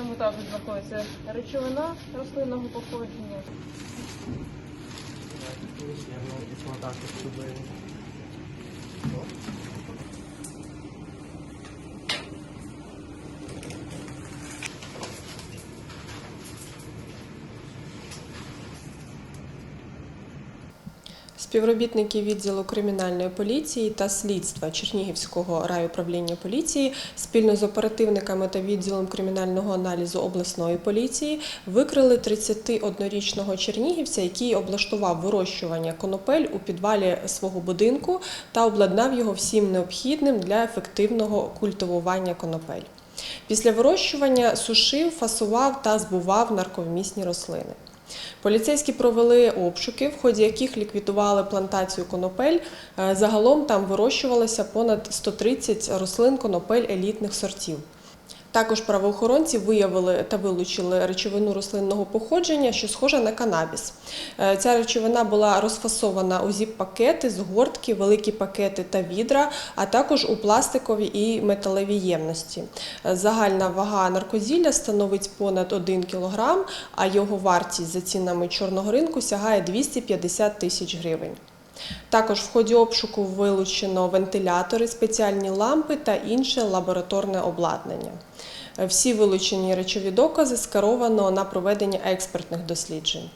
справи знаходиться речовина рослинного походження. Співробітники відділу кримінальної поліції та слідства Чернігівського райуправління поліції спільно з оперативниками та відділом кримінального аналізу обласної поліції викрили 31-річного чернігівця, який облаштував вирощування конопель у підвалі свого будинку та обладнав його всім необхідним для ефективного культивування конопель. Після вирощування сушив, фасував та збував нарковмісні рослини. Поліцейські провели обшуки, в ході яких ліквідували плантацію конопель. Е, Загалом там вирощувалося понад 130 рослин конопель елітних сортів. Також правоохоронці виявили та вилучили речовину рослинного походження, що схожа на канабіс. Е, Ця речовина була розфасована у зіп-пакети, згортки, великі пакети та відра, а також у пластикові і металеві ємності. Е, Загальна вага наркозілля становить понад 1 кг, а його вартість за цінами чорного ринку сягає 250 тисяч гривень. Також в ході обшуку вилучено вентилятори, спеціальні лампи та інше лабораторне обладнання. Всі вилучені речові докази скеровано на проведення експертних досліджень.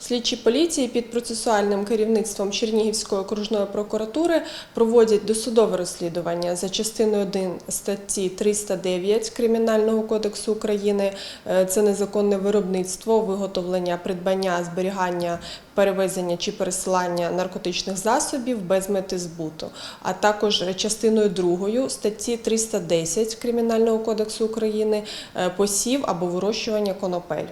Слідчі поліції під процесуальним керівництвом Чернігівської окружної прокуратури проводять досудове розслідування за частиною 1 статті 309 Кримінального кодексу України. Е, Це незаконне виробництво, виготовлення, придбання, зберігання, перевезення чи пересилання наркотичних засобів без мети збуту, а також частиною 2 статті 310 Кримінального кодексу України е, посів або вирощування конопель.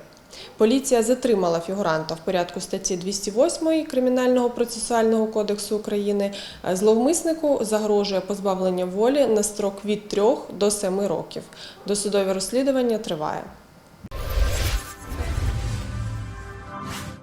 Поліція затримала фігуранта в порядку статті 208 Кримінального процесуального кодексу України. Зловмиснику загрожує позбавлення волі на строк від 3 до 7 років. Досудове розслідування триває.